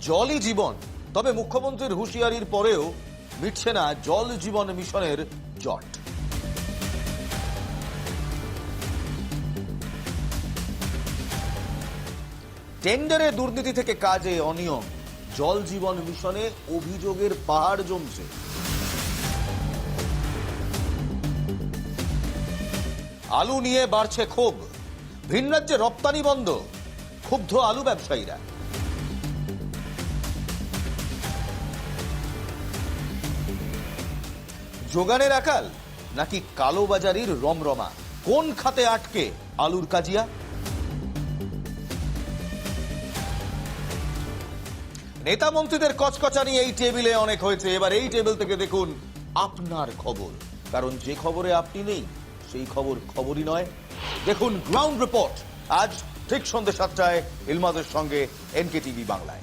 জলই জীবন। তবে মুখ্যমন্ত্রীর হুঁশিয়ারির পরেও মিটছে না জল জীবন মিশনের জট। টেন্ডারে দুর্নীতি থেকে কাজে অনিয়ম। জল জীবন মিশনে অভিযোগের পাহাড় জমছে। আলু নিয়ে বাড়ছে ক্ষোভ। ভিন রাজ্যে রপ্তানি বন্ধ। ক্ষুব্ধ আলু ব্যবসায়ীরা। যোগানের আকাল নাকি কালোবাজারির রমরমা? কোন খাতে আটকে আলুর কাজিয়া? নেতা মন্ত্রীদের কচকচানি এই টেবিলে অনেক হয়েছে। এবার এই টেবিল থেকে দেখুন আপনার খবর। কারণ যে খবরে আপনি নেই, সেই খবর খবরই নয়। দেখুন গ্রাউন্ড রিপোর্ট আজ ঠিক সন্ধ্যে সাতটায় ইলমাদের সঙ্গে এনকে টিভি বাংলায়।